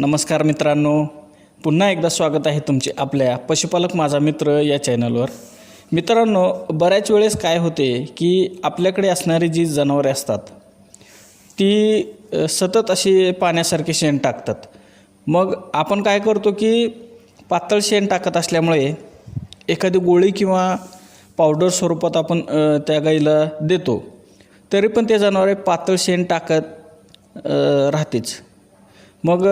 नमस्कार मित्रांनो. पुन्हा एकदा स्वागत आहे तुमचे आपल्या पशुपालक माझा मित्र या चॅनलवर. मित्रांनो बऱ्याच वेळेस काय होते की आपल्याकडे असणारी जी जनावरे असतात ती सतत अशी पाण्यासारखे शेण टाकतात. मग आपण काय करतो की पातळ शेण टाकत असल्यामुळे एखादी गोळी किंवा पावडर स्वरूपात आपण त्या गाईला देतो. तरी पण ते जनावरे पातळ शेण टाकत राहतेच. मग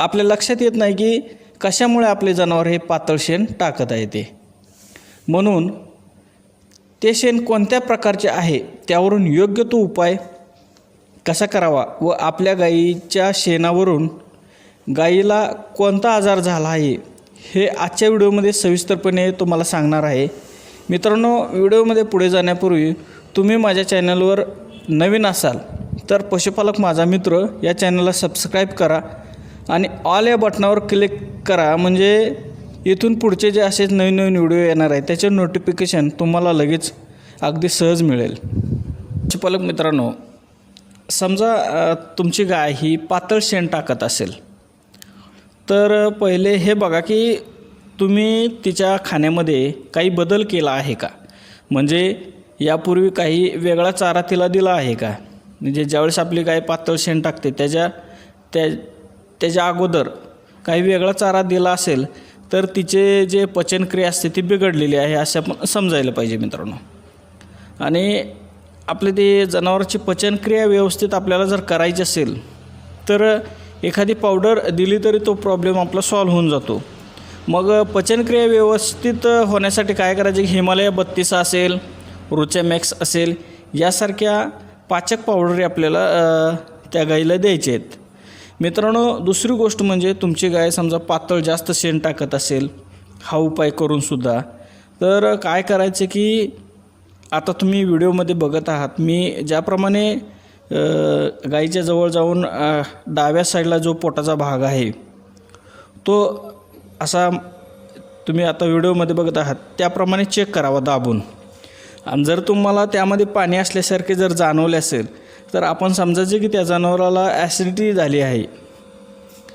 आपल्या लक्षात येत नाही की कशामुळे आपले जनावर हे पातळ शेण टाकत आहे ते. म्हणून ते शेण कोणत्या प्रकारचे आहे त्यावरून योग्य तो उपाय कसा करावा व आपल्या गाईच्या शेणावरून गाईला कोणता आजार झाला आहे हे आजच्या व्हिडिओमध्ये सविस्तरपणे तुम्हाला सांगणार आहे. मित्रांनो व्हिडिओमध्ये पुढे जाण्यापूर्वी तुम्ही माझ्या चॅनलवर नवीन असाल तर पशुपालक माझा मित्र या चॅनलला सबस्क्राईब करा आणि ऑल या बटनावर क्लिक करा. म्हणजे इथून पुढचे जे असेच नवीन नवीन व्हिडिओ येणार आहे त्याचे नोटिफिकेशन तुम्हाला लगेच अगदी सहज मिळेल. पालक मित्रांनो समजा तुमची गाय ही पातळ शेण टाकत असेल तर पहिले हे बघा की तुम्ही तिच्या खाण्यामध्ये काही बदल केला आहे का? म्हणजे यापूर्वी काही वेगळा चारा तिला दिला आहे का? म्हणजे ज्यावेळेस आपली गाय पातळ शेण टाकते त्याच्या त्या त्याच्या अगोदर काही वेगळा चारा दिला असेल तर तिचे जे पचनक्रिया असते ती बिघडलेली आहे असे आपण समजायला पाहिजे मित्रांनो. आणि आपले ते जनावरांची पचनक्रिया व्यवस्थित आपल्याला जर करायची असेल तर एखादी पावडर दिली तरी तो प्रॉब्लेम आपला सॉल्व्ह होऊन जातो. मग पचनक्रिया व्यवस्थित होण्यासाठी काय करायचे? हिमालय बत्तीस असेल रुचॅमॅक्स असेल यासारख्या पाचक पावडरी आपल्याला त्या गाईला द्यायचे आहेत. मित्रांनो दुसरी गोष्ट म्हणजे तुमची गाय समजा पातळ जास्त शेण टाकत असेल हा उपाय करूनसुद्धा तर काय करायचं की आता तुम्ही व्हिडिओमध्ये बघत आहात मी ज्याप्रमाणे गाईच्या जवळ जाऊन डाव्या साईडला जो पोटाचा भाग आहे तो असा तुम्ही आता व्हिडिओमध्ये बघत आहात त्याप्रमाणे चेक करावा दाबून. आणि जर तुम्हाला त्यामध्ये पाणी असल्यासारखे जर जाणवले असेल तर आपण समजायचे की त्या जनावराला ॲसिडिटी झाली आहे.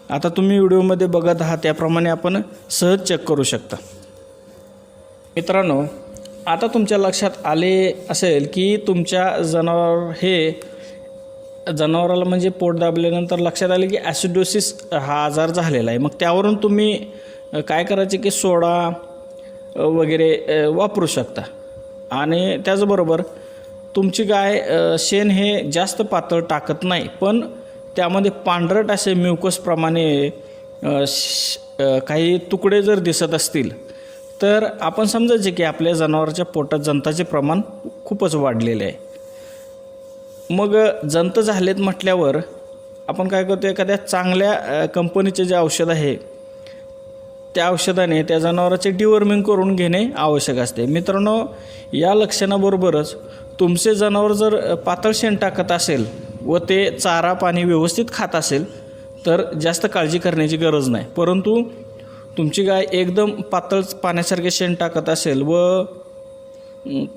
आता तुम्ही व्हिडिओमध्ये बघत आहात त्याप्रमाणे आपण सहज चेक करू शकता. मित्रांनो आता तुमच्या लक्षात आले असेल की तुमच्या जनावर हे जनावराला म्हणजे पोट दाबल्यानंतर लक्षात आले की ॲसिडोसिस हा आजार झालेला आहे. मग त्यावरून तुम्ही काय करायचे की सोडा वगैरे वापरू शकता. आणि त्याचबरोबर तुमची गाय शेण हे जास्त पातळ टाकत नाही पण त्यामध्ये पांढरट असे म्युकसप्रमाणे श- काही तुकडे जर दिसत असतील तर आपण समजायचे की आपल्या जनावराच्या पोटात जंताचे प्रमाण खूपच वाढलेले आहे. मग जंत झालेत म्हटल्यावर आपण काय करतो एखाद्या चांगल्या कंपनीचे जे औषध आहे त्या औषधाने त्या जनावराचे डिवर्मिंग करून घेणे आवश्यक असते. मित्रांनो या लक्षणाबरोबरच तुमचे जनावर जर पातळ शेण टाकत असेल व ते चारा पाणी व्यवस्थित खात असेल तर जास्त काळजी करण्याची गरज नाही. परंतु तुमची गाय एकदम पातळ पाण्यासारखे शेण टाकत असेल व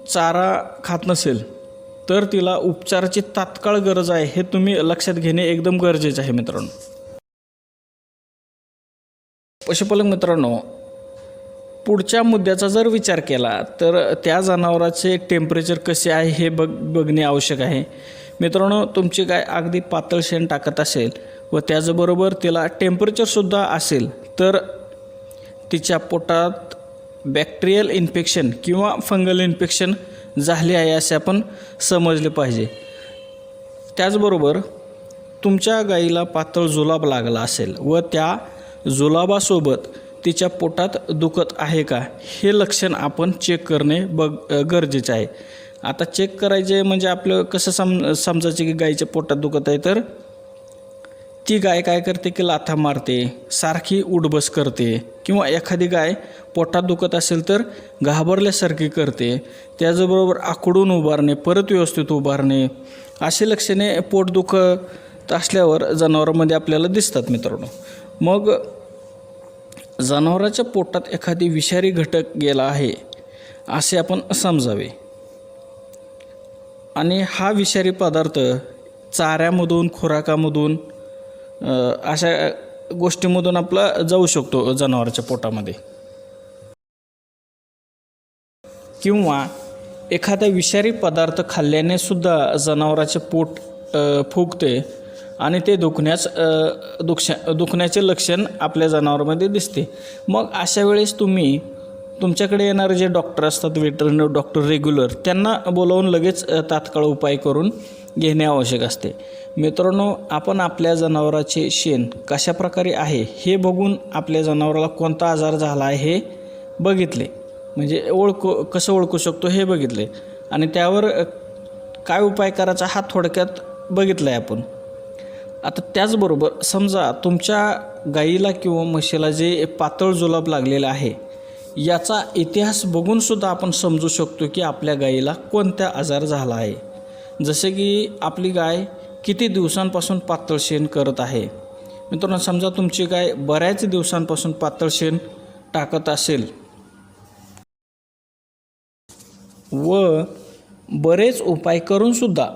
चारा खात नसेल तर तिला उपचाराची तात्काळ गरज आहे हे तुम्ही लक्षात घेणे एकदम गरजेचे आहे मित्रांनो. पशुपालक मित्रांनो पुढच्या मुद्द्याचा जर विचार केला तर त्या जनावराचे टेम्परेचर कसे आहे हे बघ बघणे आवश्यक आहे. मित्रांनो तुमची गाय अगदी पातळ शेण टाकत असेल व त्याचबरोबर तिला टेम्परेचरसुद्धा असेल तर तिच्या पोटात बॅक्टेरियल इन्फेक्शन किंवा फंगल इन्फेक्शन झाले आहे असे आपण समजले पाहिजे. त्याचबरोबर तुमच्या गाईला पातळ जुलाब लागला असेल व त्या जुलाबासोबत तिच्या पोटात दुखत आहे का? हे लक्षण आपण चेक करणे बघ गरजेचे आहे. आता चेक करायचे म्हणजे आपलं कसं सम समजायचे की गाईच्या पोटात दुखत आहे तर? ती गाय काय करते की लाथा मारते सारखी उडबस करते किंवा एखादी गाय पोटात दुखत असेल तर घाबरल्यासारखी करते त्याचबरोबर आकडून उभारणे परत व्यवस्थित उभारणे अशी लक्षणे पोट दुखत असल्यावर जनावरांमध्ये आपल्याला दिसतात मित्रांनो. मग जनावराच्या पोटात एखादी विषारी घटक गेला आहे असे आपण समजावे. आणि हा विषारी पदार्थ चाऱ्यामधून खुराकामधून अशा गोष्टीमधून आपला जाऊ शकतो जनावराच्या पोटामध्ये. किंवा एखादा विषारी पदार्थ खाल्ल्याने सुद्धा जनावराचे पोट फुगते आणि ते दुखण्यास दुखशा दुखण्याचे लक्षण आपल्या जनावरामध्ये दिसते. मग अशा वेळेस तुम्ही तुमच्याकडे येणारे जे डॉक्टर असतात वेटरनरी डॉक्टर रेग्युलर त्यांना बोलावून लगेच तात्काळ उपाय करून घेणे आवश्यक असते. मित्रांनो आपण आपल्या जनावराचे शेण कशा प्रकारे आहे हे बघून आपल्या जनावराला कोणता आजार झाला आहे हे बघितले. म्हणजे ओळखू कसं ओळखू शकतो हे बघितले. आणि त्यावर काय उपाय करायचा हा थोडक्यात बघितला आहे आपण. आता त्याचबरोबर समजा तुमच्या गाईला किंवा म्हशीला जे पातळ जुलाब लागलेलं आहे याचा इतिहास बघूनसुद्धा आपण समजू शकतो की आपल्या गाईला कोणत्या आजार झाला आहे. जसे की आपली गाय किती दिवसांपासून पातळ शेण करत आहे. मित्रांनो समजा तुमची गाय बऱ्याच दिवसांपासून पातळ शेण टाकत असेल व बरेच उपाय करूनसुद्धा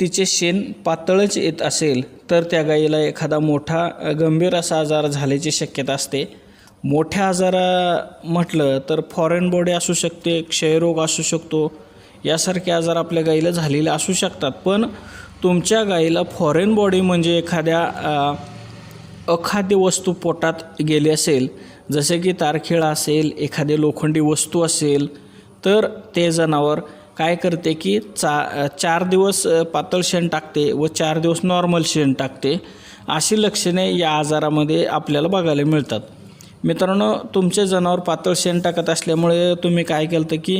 तिचे शेण पातळच येत असेल तर त्या गाईला एखादा मोठा गंभीर असा आजार झाल्याची शक्यता असते. मोठ्या आजारा म्हटलं तर फॉरेन बॉडी असू शकते क्षयरोग असू शकतो. यासारखे आजार आपल्या गाईला झालेले असू शकतात. पण तुमच्या गाईला फॉरेन बॉडी म्हणजे एखाद्या अखाद्य वस्तू पोटात गेली असेल जसे की तारखेळा असेल एखादी लोखंडी वस्तू असेल तर ते जनावर काय करते की चा चार दिवस पातळ शेण टाकते व चार दिवस नॉर्मल शेण टाकते. अशी लक्षणे या आजारामध्ये आपल्याला बघायला मिळतात. मित्रांनो तुमचे जनावर पातळ शेण टाकत असल्यामुळे तुम्ही काय केलं तर की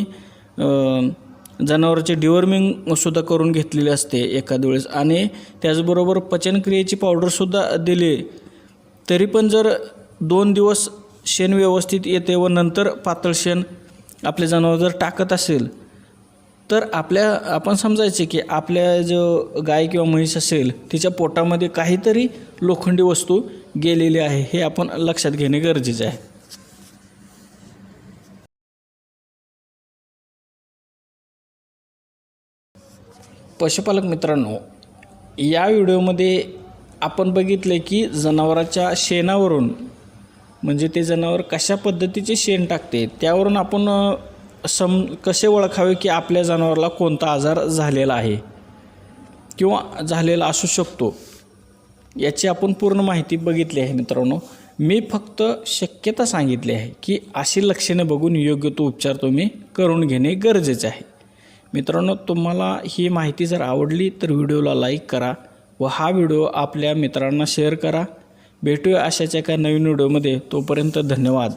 जनावराची जनावरांचे डिवॉर्मिंगसुद्धा करून घेतलेली असते एखाद्या वेळेस. आणि त्याचबरोबर पचनक्रियेची पावडरसुद्धा दिली. तरी पण जर दोन दिवस शेण व्यवस्थित येते व नंतर पातळ शेण आपले जनावर जर टाकत असेल तर आपल्या आपण समजायचे की आपल्या जो गाय किंवा म्हैस असेल तिच्या पोटामध्ये काहीतरी लोखंडी वस्तू गेलेली आहे हे आपण लक्षात घेणे गरजेचे आहे. पशुपालक मित्रांनो या व्हिडिओमध्ये आपण बघितले की जनावराच्या शेणावरून म्हणजे ते जनावर कशा पद्धतीचे शेण टाकते त्यावरून आपण सम कसे ओळखावे की आपल्या जनावराला कोणता आजार झालेला आहे? किंवा झालेला असू शकतो. याची आपण पूर्ण माहिती बघितली आहे मित्रांनो. मी फक्त शक्यता सांगितली आहे की अशी लक्षणे बघून योग्य तो उपचार तुम्ही करून घेणे गरजेचे आहे. मित्रांनो तुम्हाला ही माहिती जर आवडली तर व्हिडिओला लाईक करा व हा व्हिडिओ आपल्या मित्रांना शेअर करा. भेटूया अशाच एका नवीन व्हिडिओमध्ये. तोपर्यंत धन्यवाद.